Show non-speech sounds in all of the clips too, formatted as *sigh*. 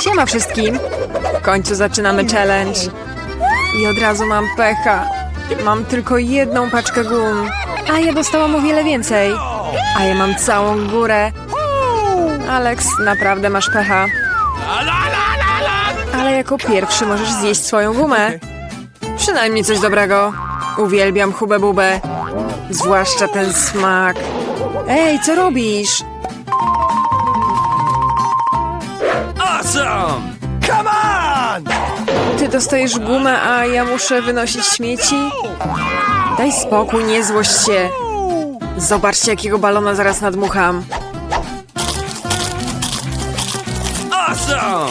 Siema wszystkim. W końcu zaczynamy challenge. I od razu mam pecha. Mam tylko jedną paczkę gum. A ja dostałam o wiele więcej. A ja mam całą górę. Alex, naprawdę masz pecha. Ale jako pierwszy możesz zjeść swoją gumę. Przynajmniej coś dobrego. Uwielbiam hubę bubę. Zwłaszcza ten smak. Ej, co robisz? Awesome! Come on! Ty dostajesz gumę, a ja muszę wynosić śmieci? Daj spokój, nie złość się. Zobaczcie, jakiego balona zaraz nadmucham. Awesome!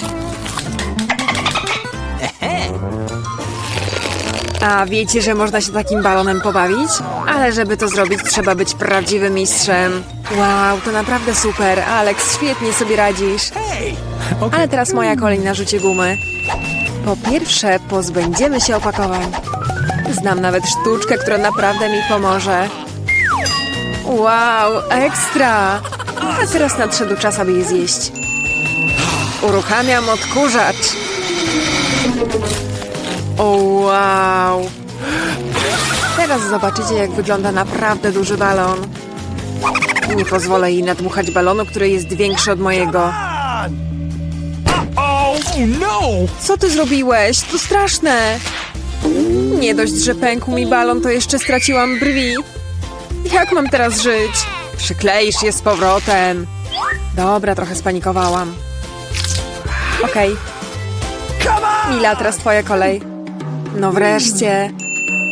A wiecie, że można się takim balonem pobawić? Ale żeby to zrobić, trzeba być prawdziwym mistrzem. Wow, to naprawdę super. Alex, świetnie sobie radzisz. Ale teraz moja kolej na rzucie gumy. Po pierwsze, pozbędziemy się opakowań. Znam nawet sztuczkę, która naprawdę mi pomoże. Wow, ekstra! A teraz nadszedł czas, aby je zjeść. Uruchamiam odkurzacz. Wow! Teraz zobaczycie, jak wygląda naprawdę duży balon. Nie pozwolę jej nadmuchać balonu, który jest większy od mojego. No! Co ty zrobiłeś? To straszne! Nie dość, że pękł mi balon, to jeszcze straciłam brwi. Jak mam teraz żyć? Przykleisz je z powrotem. Dobra, trochę spanikowałam. Okej, on! Mila, teraz twoja kolej. No wreszcie.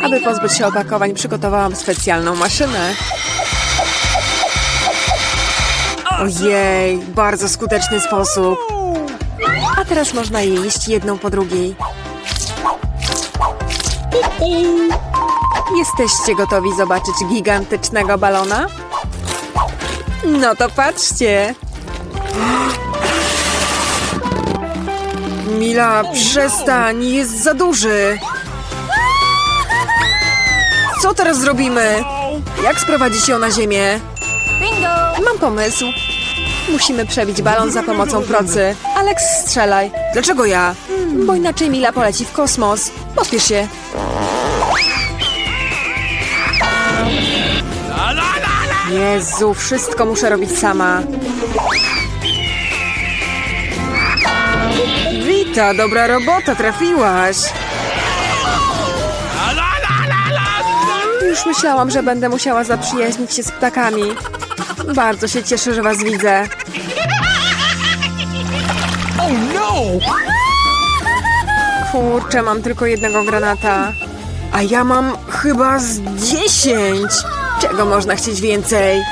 Aby pozbyć się opakowań, przygotowałam specjalną maszynę. Ojej, bardzo skuteczny sposób. A teraz można je jeść jedną po drugiej. Jesteście gotowi zobaczyć gigantycznego balona? No to patrzcie. Mila, przestań, jest za duży. Co teraz zrobimy? Jak sprowadzić ją na ziemię? Mam pomysł. Musimy przebić balon za pomocą procy. Alex, strzelaj. Dlaczego ja? Bo inaczej Mila poleci w kosmos. Pospiesz się. Jezu, wszystko muszę robić sama. Wita, dobra robota, trafiłaś. Już myślałam, że będę musiała zaprzyjaźnić się z ptakami. Bardzo się cieszę, że was widzę. Oh no! Kurczę, mam tylko jednego granata. A ja mam chyba z dziesięć. Czego można chcieć więcej?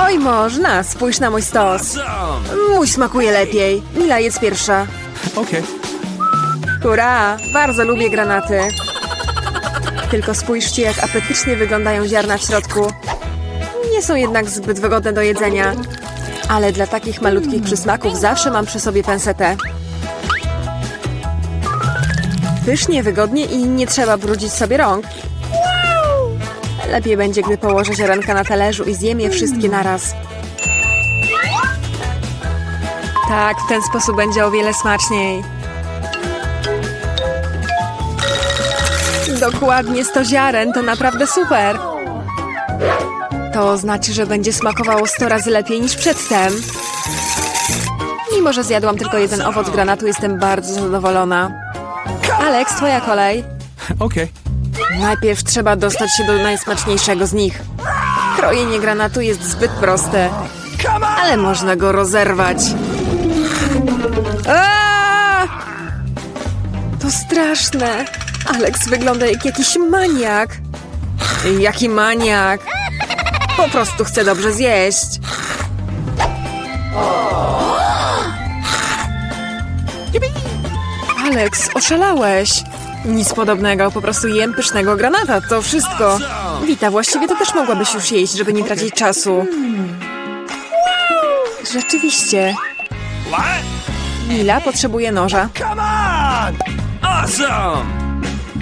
Oj, można, spójrz na mój stos. Mój smakuje lepiej. Mila jest pierwsza. Okay. Hurra! Bardzo lubię granaty. Tylko spójrzcie, jak apetycznie wyglądają ziarna w środku. Nie są jednak zbyt wygodne do jedzenia. Ale dla takich malutkich przysmaków zawsze mam przy sobie pensetę. Pysznie, wygodnie i nie trzeba brudzić sobie rąk. Lepiej będzie, gdy położę ziarenka na talerzu i zjem je wszystkie naraz. Tak, w ten sposób będzie o wiele smaczniej. Dokładnie 100 ziaren, to naprawdę super. To znaczy, że będzie smakowało 100 razy lepiej niż przedtem. Mimo, że zjadłam tylko jeden owoc granatu, jestem bardzo zadowolona. Alex, twoja kolej. Okay. Najpierw trzeba dostać się do najsmaczniejszego z nich. Krojenie granatu jest zbyt proste, ale można go rozerwać. Aaa! To straszne. Alex wygląda jak jakiś maniak. Jaki maniak? Po prostu chce dobrze zjeść. Alex, oszalałeś. Nic podobnego, po prostu jem pysznego granata, to wszystko. Wita, właściwie to też mogłabyś już jeść, żeby nie tracić czasu. Rzeczywiście. Mila potrzebuje noża. Come on! Awesome!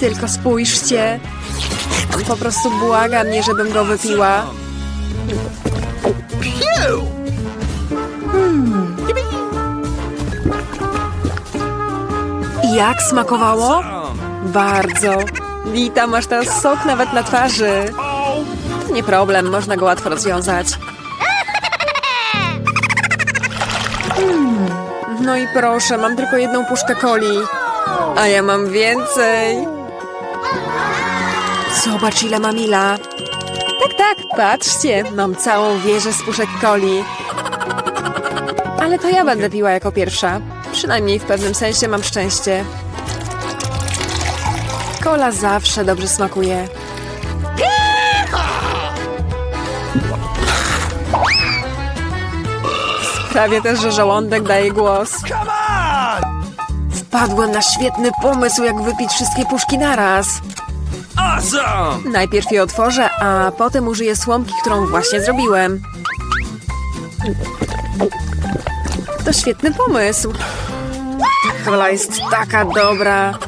Tylko spójrzcie. Po prostu błaga mnie, żebym go wypiła. I Jak smakowało? Bardzo. Wita, masz teraz sok nawet na twarzy. Nie problem, można go łatwo rozwiązać. Mm, No i proszę, mam tylko jedną puszkę coli. A ja mam więcej. Zobacz, ile ma Mila. Tak, tak, patrzcie, mam całą wieżę z puszek coli. Ale to ja będę piła jako pierwsza. Przynajmniej w pewnym sensie mam szczęście. Kola zawsze dobrze smakuje. Sprawię też, że żołądek daje głos. Wpadłem na świetny pomysł, jak wypić wszystkie puszki naraz. Awesome! Najpierw je otworzę, a potem użyję słomki, którą właśnie zrobiłem. To świetny pomysł. Kola jest taka dobra.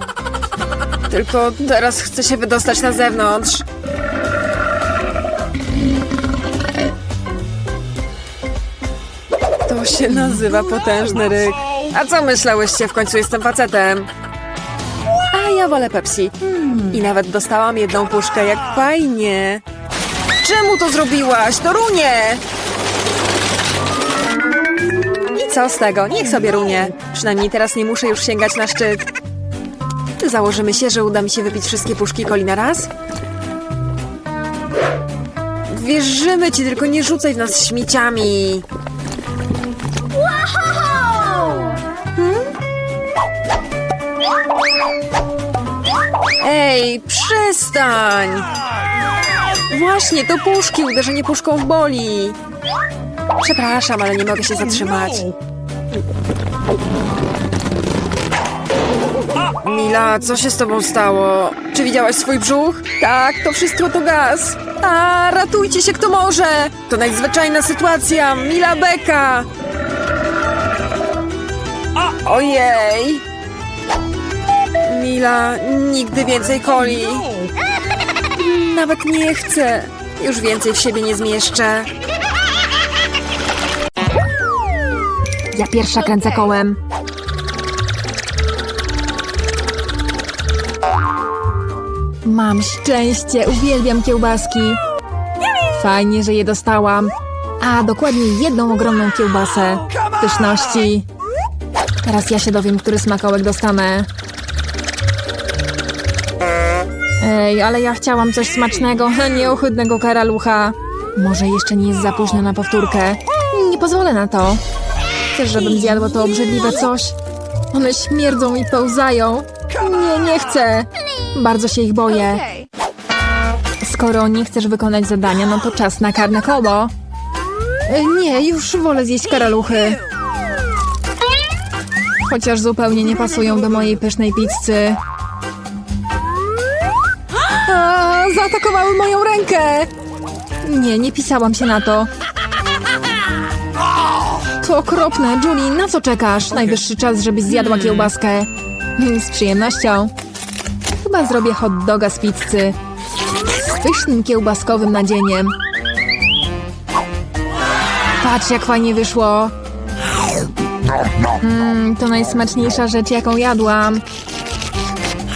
Tylko teraz chcę się wydostać na zewnątrz. To się nazywa potężny ryk. A co myślałyście? W końcu jestem facetem. A ja wolę Pepsi. I nawet dostałam jedną puszkę, jak fajnie. Czemu to zrobiłaś? To runie! I co z tego? Niech sobie runie. Przynajmniej teraz nie muszę już sięgać na szczyt. Założymy się, że uda mi się wypić wszystkie puszki coli na raz? Wierzymy ci, tylko nie rzucaj w nas śmieciami. Ej, przestań! Właśnie, to puszki, uderzenie puszką w boli. Przepraszam, ale nie mogę się zatrzymać. Mila, co się z tobą stało? Czy widziałaś swój brzuch? Tak, to wszystko to gaz. A, ratujcie się kto może! To nadzwyczajna sytuacja! Mila Beka! Ojej! Mila, nigdy więcej coli. Nawet nie chcę. Już więcej w siebie nie zmieszczę. Ja pierwsza kręcę kołem. Mam szczęście, uwielbiam kiełbaski. Fajnie, że je dostałam. A dokładnie jedną ogromną kiełbasę. Pyszności. Teraz ja się dowiem, który smakołek dostanę. Ej, ale ja chciałam coś smacznego, *laughs* a nie ohydnego karalucha. Może jeszcze nie jest za późno na powtórkę. Nie pozwolę na to. Chcesz, żebym zjadła to obrzydliwe coś? One śmierdzą i pełzają. Nie, nie chcę. Bardzo się ich boję. Skoro nie chcesz wykonać zadania, no to czas na karne koło. Nie, już wolę zjeść karaluchy. Chociaż zupełnie nie pasują do mojej pysznej pizzy. A, zaatakowały moją rękę! Nie, nie pisałam się na to. To okropne. Julie, na co czekasz? Najwyższy czas, żebyś zjadła kiełbaskę. Mm, Z przyjemnością. Chyba zrobię hot doga z pizzy. Z pysznym kiełbaskowym nadzieniem. Patrz, jak fajnie wyszło. Mmm, to najsmaczniejsza rzecz, jaką jadłam.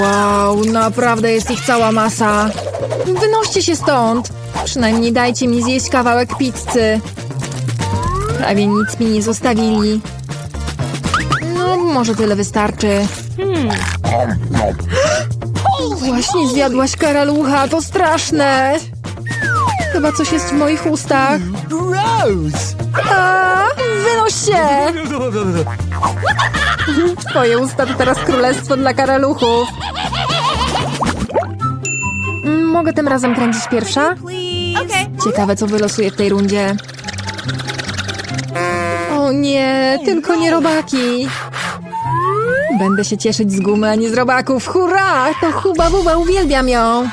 Wow, naprawdę jest ich cała masa. Wynoście się stąd. Przynajmniej dajcie mi zjeść kawałek pizzy. Prawie nic mi nie zostawili. No, może tyle wystarczy. *gasps* Właśnie zjadłaś karalucha, to straszne. Chyba coś jest w moich ustach. Gross! A, wynoś się! *laughs* Twoje usta to teraz królestwo dla karaluchów. Mogę tym razem kręcić pierwsza? Ciekawe, co wylosuje w tej rundzie. O nie, tylko nie robaki. Będę się cieszyć z gumy, a nie z robaków. Hurra! To Huba Buba, uwielbiam ją.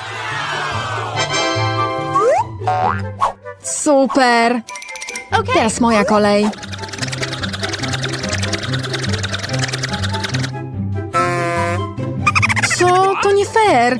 Super! Teraz moja kolej. Co? To nie fair.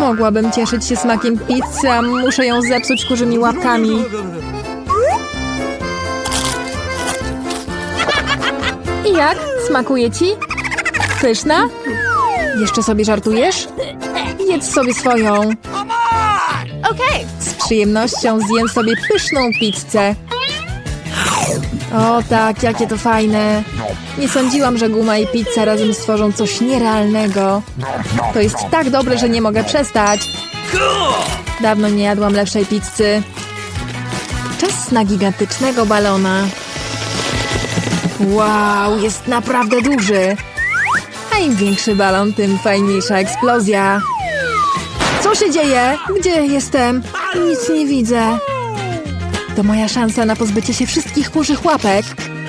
Mogłabym cieszyć się smakiem pizzy, a muszę ją zepsuć kurzymi łapkami. I jak? Smakuje ci? Pyszna? Jeszcze sobie żartujesz? Jedz sobie swoją. Z przyjemnością zjem sobie pyszną pizzę. O tak, jakie to fajne. Nie sądziłam, że guma i pizza razem stworzą coś nierealnego. To jest tak dobre, że nie mogę przestać. Dawno nie jadłam lepszej pizzy. Czas na gigantycznego balona. Wow, jest naprawdę duży. A im większy balon, tym fajniejsza eksplozja. Co się dzieje? Gdzie jestem? Nic nie widzę. To moja szansa na pozbycie się wszystkich kurzych łapek.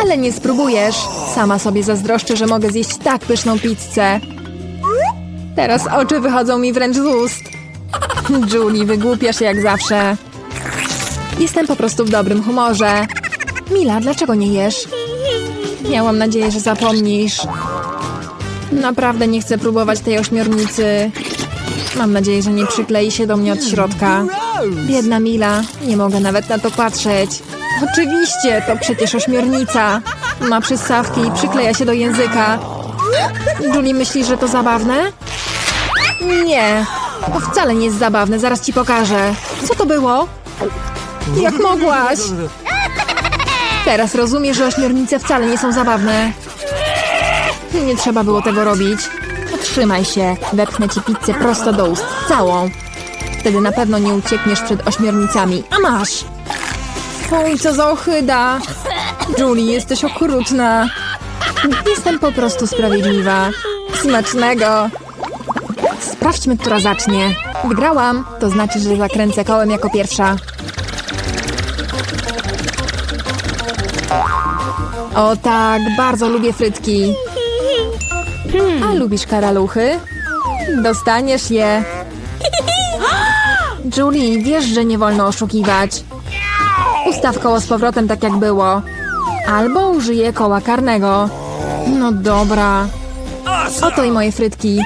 Ale nie spróbujesz. Sama sobie zazdroszczę, że mogę zjeść tak pyszną pizzę. Teraz oczy wychodzą mi wręcz z ust. Julie, wygłupiasz się jak zawsze. Jestem po prostu w dobrym humorze. Mila, dlaczego nie jesz? Miałam nadzieję, że zapomnisz. Naprawdę nie chcę próbować tej ośmiornicy. Mam nadzieję, że nie przyklei się do mnie od środka. Biedna Mila, nie mogę nawet na to patrzeć. Oczywiście, to przecież ośmiornica. Ma przystawki i przykleja się do języka. Julie myśli, że to zabawne? Nie, to wcale nie jest zabawne, zaraz ci pokażę. Co to było? Jak mogłaś? Teraz rozumiesz, że ośmiornice wcale nie są zabawne. Nie trzeba było tego robić. Trzymaj się, wepchnę ci pizzę prosto do ust, całą. Wtedy na pewno nie uciekniesz przed ośmiornicami. A masz! Fuj, co za ochyda! Julie, jesteś okrutna. Jestem po prostu sprawiedliwa. Smacznego! Sprawdźmy, która zacznie. Wygrałam, to znaczy, że zakręcę kołem jako pierwsza. O tak, bardzo lubię frytki. A lubisz karaluchy? Dostaniesz je. Julie, wiesz, że nie wolno oszukiwać. Ustaw koło z powrotem tak jak było. Albo użyję koła karnego. No dobra. Oto i moje frytki.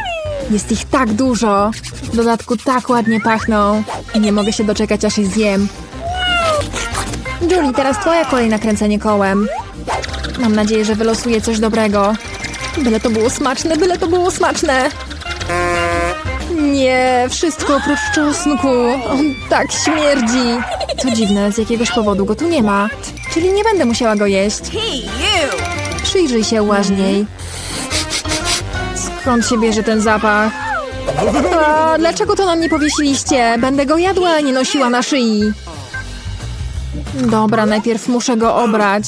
Jest ich tak dużo. W dodatku tak ładnie pachną. Nie mogę się doczekać, aż je zjem. Julie, teraz twoja kolej na kręcenie kołem. Mam nadzieję, że wylosuję coś dobrego. Byle to było smaczne, byle to było smaczne. Nie, wszystko oprócz czosnku. On tak śmierdzi. Co dziwne, z jakiegoś powodu go tu nie ma. Czyli nie będę musiała go jeść. Przyjrzyj się uważniej. Skąd się bierze ten zapach? A, dlaczego to nam nie powiesiliście? Będę go jadła, a nie nosiła na szyi. Dobra, najpierw muszę go obrać.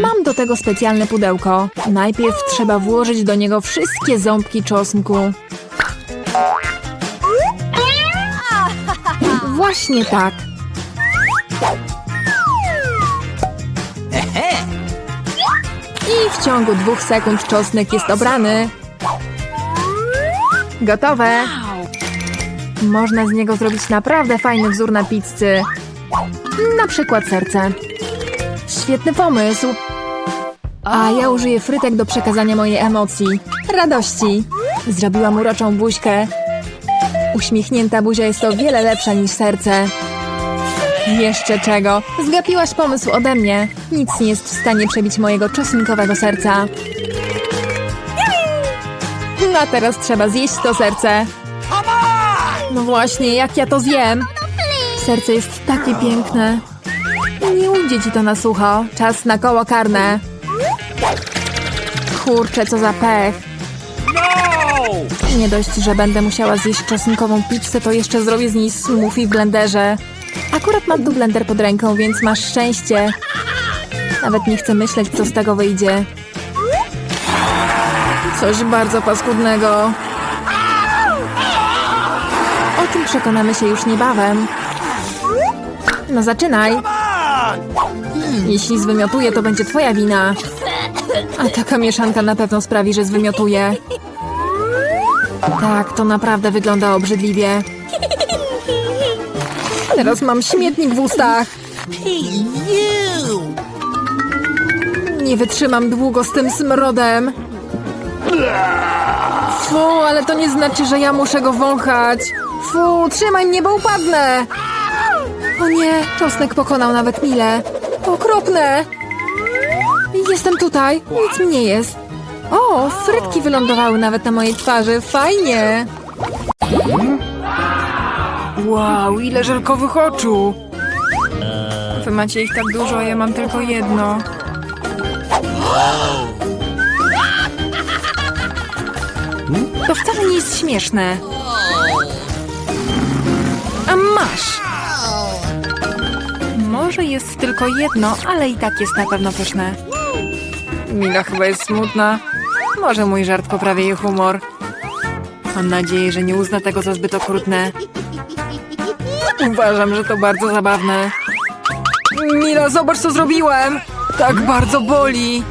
Mam do tego specjalne pudełko. Najpierw trzeba włożyć do niego wszystkie ząbki czosnku. Właśnie tak. I w ciągu dwóch sekund czosnek jest obrany. Gotowe. Można z niego zrobić naprawdę fajny wzór na pizzy. Na przykład serce. Świetny pomysł. A ja użyję frytek do przekazania mojej emocji. Radości. Zrobiłam uroczą buźkę. Uśmiechnięta buzia jest o wiele lepsza niż serce. Jeszcze czego? Zgapiłaś pomysł ode mnie. Nic nie jest w stanie przebić mojego czosnkowego serca. No a teraz trzeba zjeść to serce. No właśnie, jak ja to zjem? Serce jest takie piękne. Nie ujdzie ci to na sucho. Czas na koło karne. Kurczę, co za pech. Nie dość, że będę musiała zjeść czosnkową pizzę, to jeszcze zrobię z niej smoothie w blenderze. Akurat mam tu blender pod ręką, więc masz szczęście. Nawet nie chcę myśleć, co z tego wyjdzie. Coś bardzo paskudnego. O tym przekonamy się już niebawem. No zaczynaj. Jeśli zwymiotuję, to będzie twoja wina. A taka mieszanka na pewno sprawi, że zwymiotuję. Tak, to naprawdę wygląda obrzydliwie. Teraz mam śmietnik w ustach. Nie wytrzymam długo z tym smrodem. Fu, ale to nie znaczy, że ja muszę go wąchać. Fu, trzymaj mnie, bo upadnę. O nie, czosnek pokonał nawet Milę. To okropne. Jestem tutaj, nic mi nie jest. O, frytki wylądowały nawet na mojej twarzy, fajnie. Wow, ile żelkowych oczu. Wy macie ich tak dużo, a ja mam tylko jedno. To wcale nie jest śmieszne. A masz! Może jest tylko jedno, ale i tak jest na pewno pyszne. Mila chyba jest smutna. Może mój żart poprawi jej humor. Mam nadzieję, że nie uzna tego za zbyt okrutne. Uważam, że to bardzo zabawne. Mila, zobacz co zrobiłem! Tak bardzo boli.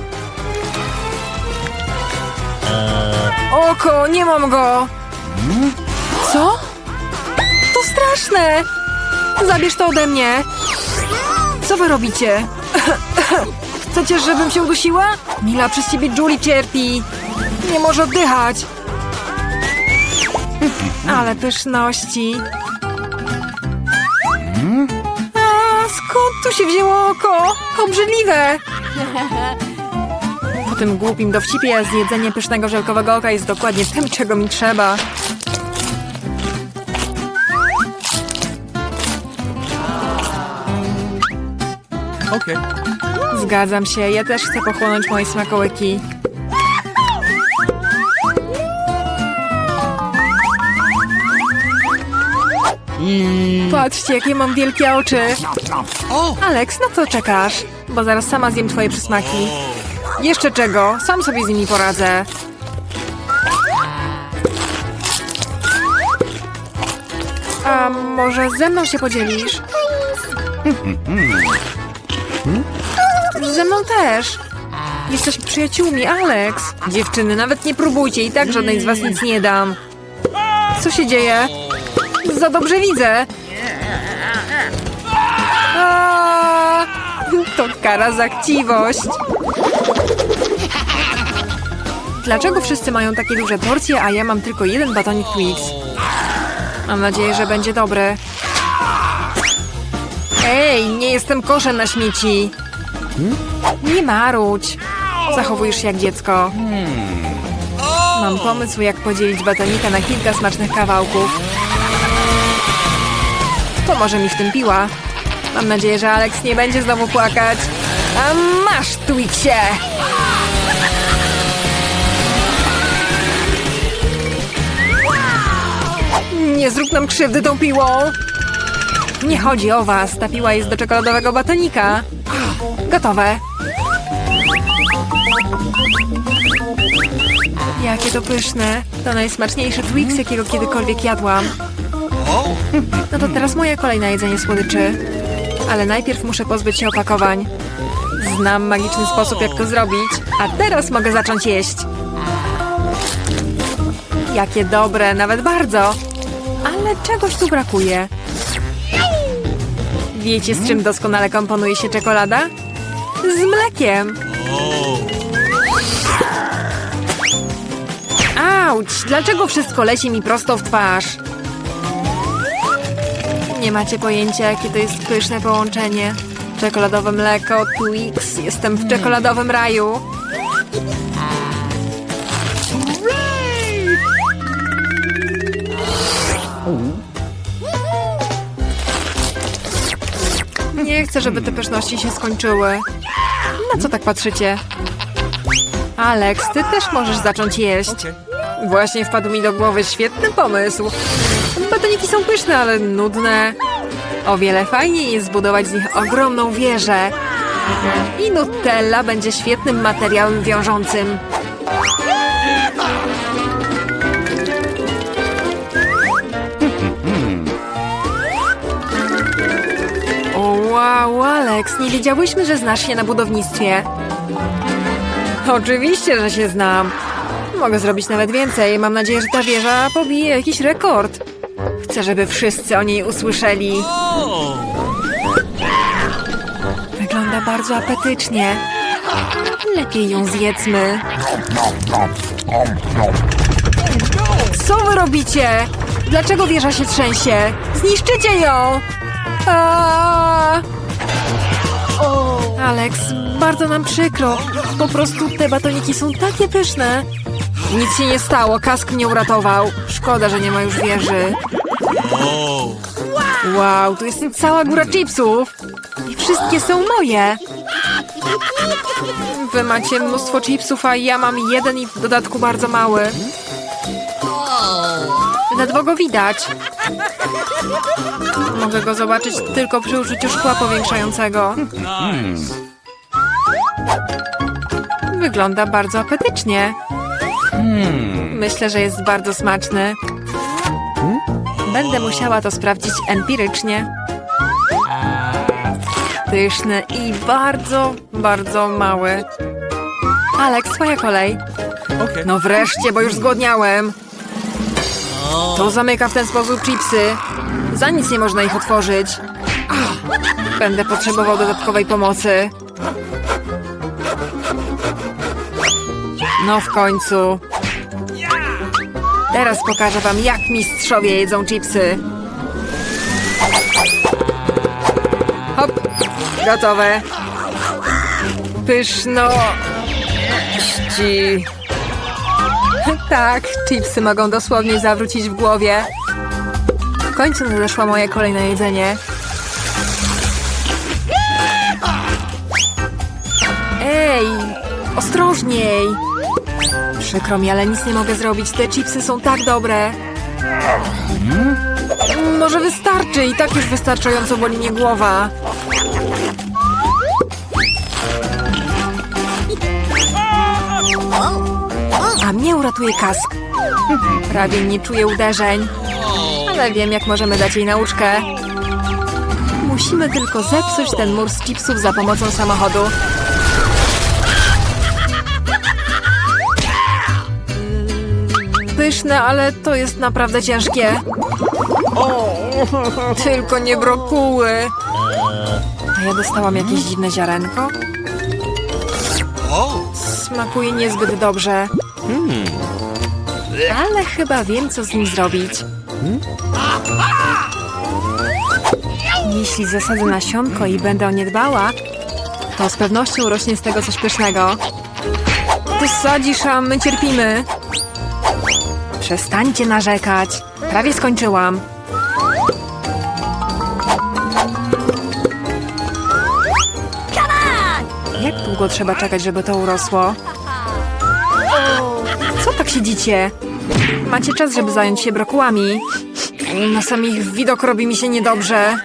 Oko, nie mam go! Co? To straszne! Zabierz to ode mnie! Co wy robicie? *laughs* Chcecie, żebym się udusiła? Mila, przez ciebie Julie cierpi. Nie może oddychać. Ale pyszności. A, skąd tu się wzięło oko? Obrzydliwe. Po tym głupim dowcipie zjedzenie pysznego żelkowego oka jest dokładnie tym, czego mi trzeba. Okay. Zgadzam się, ja też chcę pochłonąć moje smakołyki. Patrzcie, jakie mam wielkie oczy. Alex, na co czekasz? Bo zaraz sama zjem twoje przysmaki. Jeszcze czego? Sam sobie z nimi poradzę. A może ze mną się podzielisz? Ze mną też. Jesteśmy przyjaciółmi, Alex. Dziewczyny, nawet nie próbujcie i tak żadnej z was nic nie dam. Co się dzieje? Za dobrze widzę. A, to kara za chciwość. Dlaczego wszyscy mają takie duże porcje, a ja mam tylko jeden batonik Twix? Mam nadzieję, że będzie dobry. Ej, nie jestem koszem na śmieci. Nie marudź. Zachowujesz się jak dziecko. Mam pomysł, jak podzielić batonika na kilka smacznych kawałków. Pomoże mi w tym piła. Mam nadzieję, że Alex nie będzie znowu płakać. A masz, Twixie! Nie zrób nam krzywdy tą piłą! Nie chodzi o was, ta piła jest do czekoladowego batonika. Gotowe. Jakie to pyszne. To najsmaczniejszy Twix, jakiego kiedykolwiek jadłam. No to teraz moja kolej na jedzenie słodyczy. Ale najpierw muszę pozbyć się opakowań. Znam magiczny sposób, jak to zrobić. A teraz mogę zacząć jeść. Jakie dobre, nawet bardzo. Ale czegoś tu brakuje. Wiecie, z czym doskonale komponuje się czekolada? Z mlekiem. Auć! Dlaczego wszystko leci mi prosto w twarz? Nie macie pojęcia, jakie to jest pyszne połączenie. Czekoladowe mleko, Twix. Jestem w czekoladowym raju. Nie chcę, żeby te pyszności się skończyły. Na co tak patrzycie? Alex, ty też możesz zacząć jeść. Właśnie wpadł mi do głowy świetny pomysł. Batoniki są pyszne, ale nudne. O wiele fajniej jest zbudować z nich ogromną wieżę. I Nutella będzie świetnym materiałem wiążącym. Wow, Alex, nie wiedziałyśmy, że znasz się na budownictwie. Oczywiście, że się znam. Mogę zrobić nawet więcej. Mam nadzieję, że ta wieża pobije jakiś rekord. Chcę, żeby wszyscy o niej usłyszeli. Wygląda bardzo apetycznie. Lepiej ją zjedzmy. Co wy robicie? Dlaczego wieża się trzęsie? Zniszczycie ją! A! Alex, bardzo nam przykro. Po prostu te batoniki są takie pyszne. Nic się nie stało, kask mnie uratował. Szkoda, że nie ma już wieży. Wow, tu jest cała góra chipsów. I wszystkie są moje. Wy macie mnóstwo chipsów, a ja mam jeden i w dodatku bardzo mały. Ledwo go widać. Mogę go zobaczyć tylko przy użyciu szkła powiększającego. Wygląda bardzo apetycznie. Myślę, że jest bardzo smaczny. Będę musiała to sprawdzić empirycznie. Pyszny i bardzo, bardzo mały. Alex, twoja kolej. No wreszcie, bo już zgłodniałem. To zamyka w ten sposób chipsy. Za nic nie można ich otworzyć. Będę potrzebował dodatkowej pomocy. No w końcu. Teraz pokażę wam, jak mistrzowie jedzą chipsy. Hop, gotowe. Pyszno. Ści. *laughs* Tak, chipsy mogą dosłownie zawrócić w głowie. W końcu nadeszła moje kolejne jedzenie. Ej, ostrożniej! Przykro mi, ale nic nie mogę zrobić. Te chipsy są tak dobre. Może wystarczy i tak już wystarczająco boli mnie głowa. A mnie uratuje kask. Prawie nie czuję uderzeń. Ale wiem, jak możemy dać jej nauczkę. Musimy tylko zepsuć ten mur z chipsów za pomocą samochodu. Pyszne, ale to jest naprawdę ciężkie. Tylko nie brokuły. A ja dostałam jakieś dziwne ziarenko? Smakuje niezbyt dobrze. Ale chyba wiem, co z nim zrobić. Jeśli zasadzę nasionko i będę o nie dbała, to z pewnością urośnie z tego coś pysznego. Ty sadzisz, a my cierpimy. Przestańcie narzekać. Prawie skończyłam. Jak długo trzeba czekać, żeby to urosło? Co tak siedzicie? Macie czas, żeby zająć się brokułami. Na sam ich widok robi mi się niedobrze.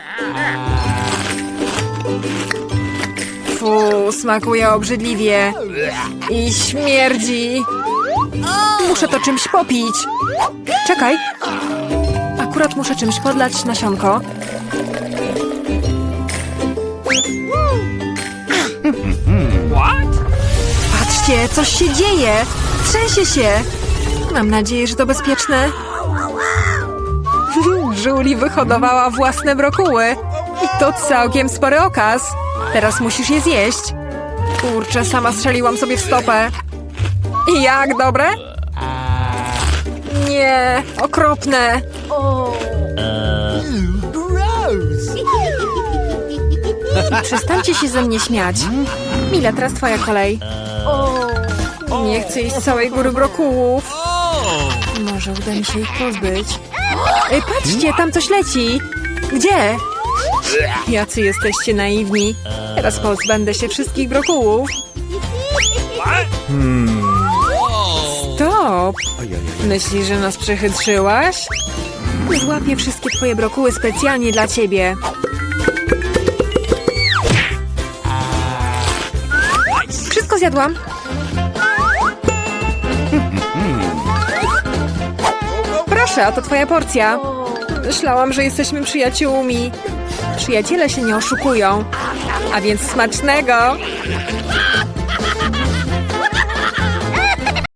Fu, smakuje obrzydliwie. I śmierdzi. Muszę to czymś popić. Czekaj. Akurat muszę czymś podlać nasionko. Patrzcie, coś się dzieje. Trzęsie się. Mam nadzieję, że to bezpieczne. *laughs* Julie wyhodowała własne brokuły. I to całkiem spory okaz. Teraz musisz je zjeść. Kurczę, sama strzeliłam sobie w stopę. Jak, dobre? Nie, okropne. Gross. Przestańcie się ze mnie śmiać. Mila, teraz twoja kolej. Nie chcę jeść całej góry brokułów. Może uda mi się ich pozbyć. Ej, patrzcie, tam coś leci. Gdzie? Jacy jesteście naiwni. Teraz pozbędę się wszystkich brokułów. Myślisz, że nas przechytrzyłaś? Złapię wszystkie twoje brokuły specjalnie dla ciebie. Wszystko zjadłam. Proszę, to twoja porcja. Myślałam, że jesteśmy przyjaciółmi. Przyjaciele się nie oszukują. A więc smacznego.